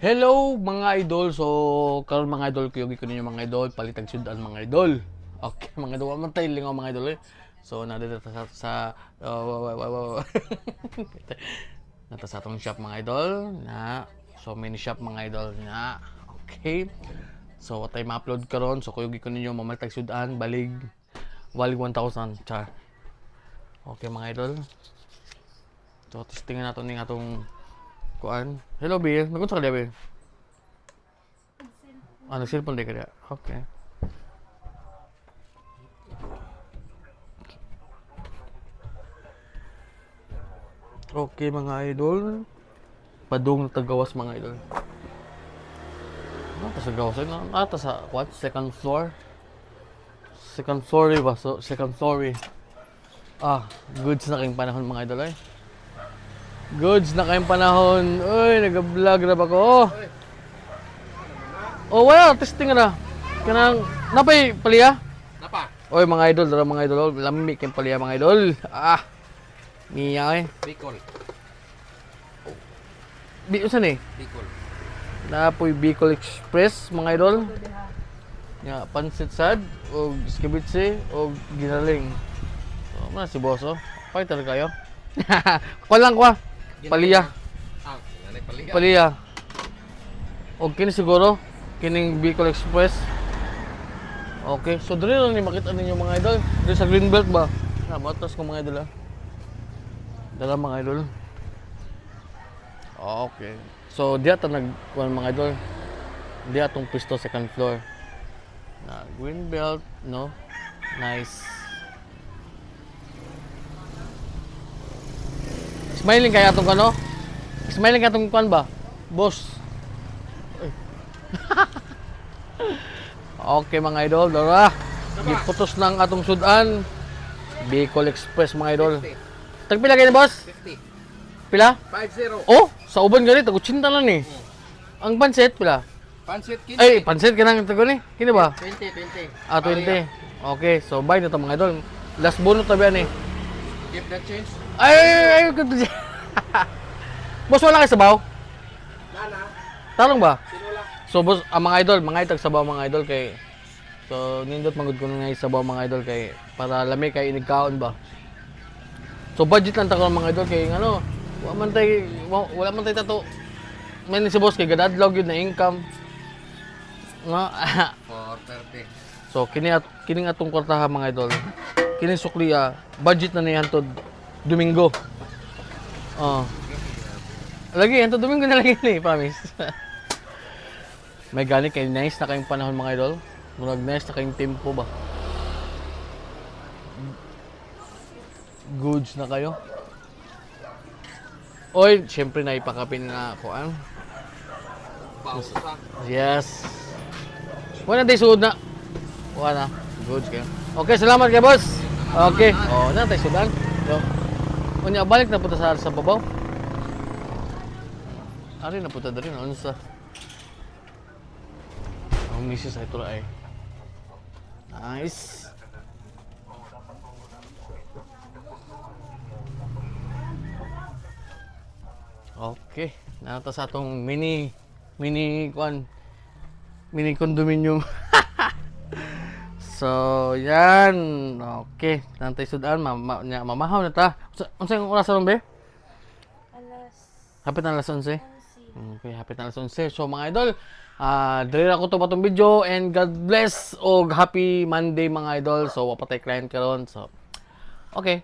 Hello mga idol. So karon mga idol kuyogi ko ninyo mga idol, palitag sudan mga idol. Okay, mga idol, man tayo lingaw mga idol eh. So nadito sa sa oh, wa- wa- wa- Nata sa atong shop mga idol na so many shop mga idol na okay. So what time upload karon so kuyogi ko ninyo mamatag sudan balig walig 1000 char. Okay mga idol. So testingan nato ning atong kuan. Hello Bill, nagunsa ka diya Bill? Ah, nag-cellphone di ka. Okay. Okay mga idol. Padung tagawas mga idol. Nata sa gawas. Ano? Nata sa what? Second floor? Second story ba? So, second story. Ah, goods na kayong panahon mga idol ay. Goods na kayong panahon. Uy, nag-vlog na ba ko? Oh, oh wala. Testing na. Kanang, napay paliya? Napa? Oy, mga idol, dara mga idol. oh, Lami kayong paliya mga idol. Ah, niya eh. Bicol. Bi, usan eh? Bicol. Napoy Bicol Express mga idol. Nga, pansit sad, o skibitsi, o ginaling. So, mana si Boso? Fighter kayo? Kwa lang kwa. Paliya. Ah, paliga. Paliya. O kini siguro, kining Bicol Express. Okay, so dali lang ni makita ninyo mga idol. Dili sa Greenbelt ba? Na, matas ko mga idol ah. Dala mga idol. Okay. So, diya ta nag mga idol. Diya tong pisto second floor. Na Greenbelt, no? Nice. Smiling kaya atong kano? Smiling kaya atong kuan ba? Boss. Ay. okay mga idol, dara. Giputos ng atong sudan. Bicol Express mga idol. Tagpila kayo boss? 50. Pila? 50. Oh, sa uban gali tagutsinta lang ni. Ang pansit pila? Pansit kin. Ay, pansit kanang tago ni. Kini ba? 20, 20. Ah, 20. Okay, so bye na to mga idol. Last bonus tabi ani. Keep that change. Ay, ay, ay. Boss, wala kayo sabaw? Nana. Talong ba? Sinula. So, boss, ang mga idol, mga itag sabaw mga idol kay So, nindot magud ko nga sabaw mga idol kay para lami kay inigkaon ba. So, budget lang ta ko mga idol kay ano, wala man tay wa- wala man tay tato. Man si boss kay gadadlog yun na income. Nga. 430. so, kini at kining atong kwartaha mga idol. Kini sukliya, budget na niyan to Domingo. Oh. Lagi, ito Domingo na lagi ni, promise. May gani kay nice na kayong panahon mga idol. Murag nice na kayong tempo ba. Goods na kayo. Oy, syempre na ipakapin na ako ang. Pausa. Yes. Wala tayo suod na. Wala na. Goods kayo. Okay, salamat kay boss. Okay. Oh, na tayo sudan. So, unya balik na punta sa sa babaw. Ari na punta diri na unsa. Ang misis ay tura ay. Nice. Okay, nata sa atong mini mini kwan mini condominium. so, yan. Okay, nantay sudan ma, ma, nya, mamahaw na ta. Unsa yung oras ron be? Alas Hapit na alas 11. 11. Okay, hapit na alas 11. So mga idol, ah dali ra ko to patong video and God bless og happy Monday mga idol. So wapatay client karon. So okay,